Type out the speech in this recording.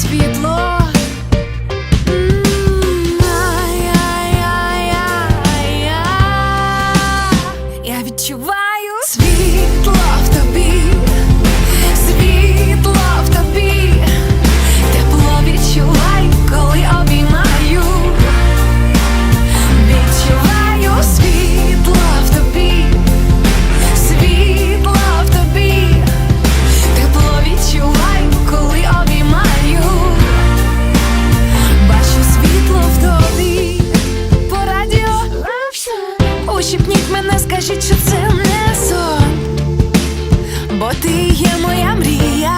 світло. Я відчуваю світло. ущипніть мене, скажіть, що це не сон, бо ти є моя мрія.